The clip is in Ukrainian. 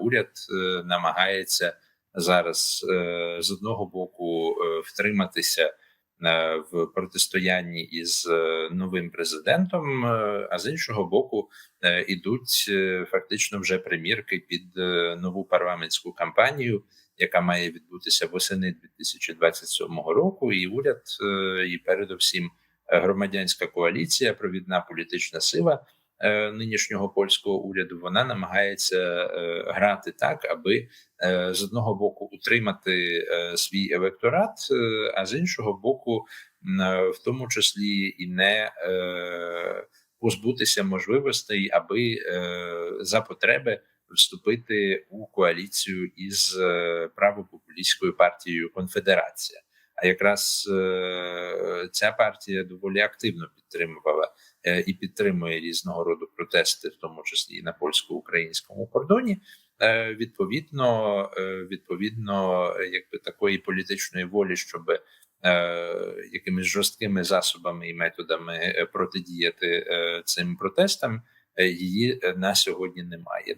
уряд е, намагається зараз е, з одного боку е, втриматися в протистоянні із новим президентом, а з іншого боку, ідуть фактично вже примірки під нову парламентську кампанію, яка має відбутися восени 2027 року. І уряд, і передовсім громадянська коаліція, провідна політична сила нинішнього польського уряду, вона намагається е, грати так, аби е, з одного боку утримати е, свій електорат, е, а з іншого боку, е, в тому числі і не е, позбутися можливостей, аби е, за потреби вступити у коаліцію із е, правопопулістською партією Конфедерація. А якраз е, ця партія доволі активно підтримувала е, і підтримує різного роду протести, в тому числі і на польсько-українському кордоні. Е, відповідно, відповідно, якби такої політичної волі, щоб якимись жорсткими засобами і методами протидіяти цим протестам, її на сьогодні немає.